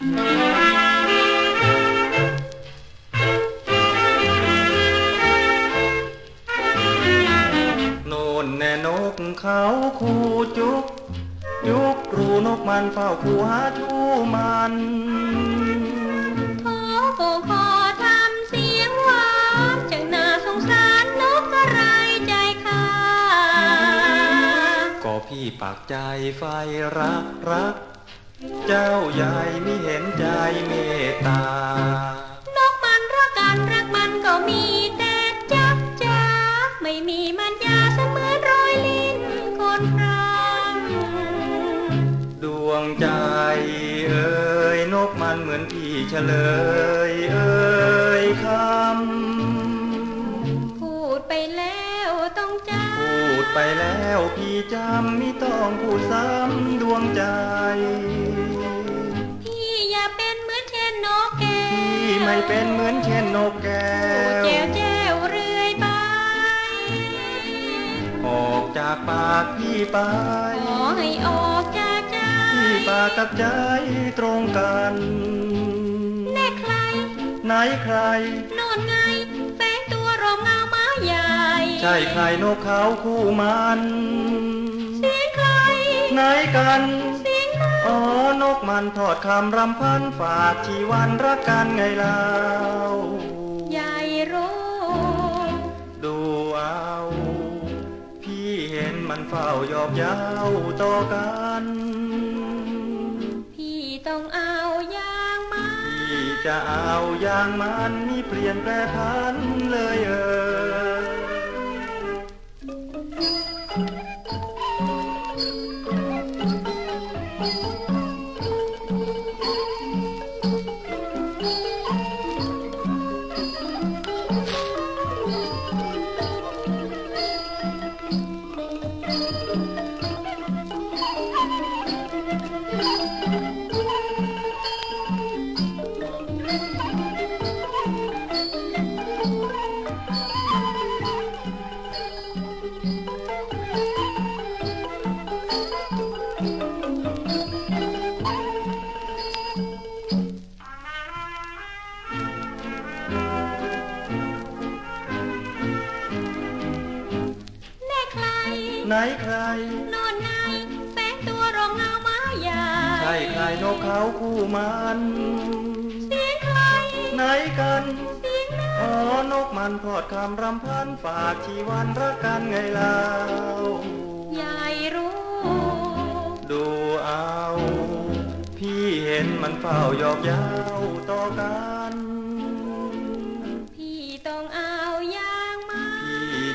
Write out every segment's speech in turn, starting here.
โน่นแน่นกเขาคูจุกจุกรูนกมันเฝ้าคูหาทูมันขอโกขอทำเสียงหวานจังน่าสงสารนกกระไรใจค่ะก็พี่ปากใจไฟรักรัก เจ้าใหญ่ไม่เห็นใจเมตตานกมันรักกันรักมันก็มีแต่จักจ้าไม่มีมันยาเสมือนรอยลิ้นคนพรางดวงใจเอ่ยนกมันเหมือนพี่เฉลยเอ่ยคำพูดไปแล้วต้องจพูดไปแล้วพี่จำไม่ต้องพูดซ้ำดวงใจ ไม่เป็นเหมือนเช่นนกแก้พูดวแจ้วแจ้วเรื่อยไป ออกจากปากพี่ไปขอให้ออกจากใจพี่ปากกับใจตรงกันแน่ใคร ไหนใครโน่นไงแฝงตัวรอมเงาไม้ใหญ่ ใช่ใครนกเขาคู่มันเสียงใคร ไหนกันเสียงนั้น อ๋อนกมันทอดคำรำพันฝากชีวันรักกันไงเล่าใหญ่รู้ดูเอา พี่เห็นมันเฝ้ายอบเย้าต่อกัน พี่ต้องเอาอย่างมาพี่จะเอาอย่างมันนี่เปลี่ยนแปรพันเลยเออ ไหนใครโน่นไงแฝงตัวรองเงาไม้ใหญ่ใช่ใครนกเขาคู่มันเสียงใครไหนกันเสียงนั้นอ๋อนกมันพอดคำรำพันฝากชีวันรักกันไงเล่าใหญ่รู้ ดูเอา พี่เห็นมันเฝ้ายอกเย้าต่อกัน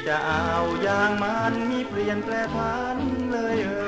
จะเอาอย่างมันมีเปลี่ยนแปรพันเลยเอ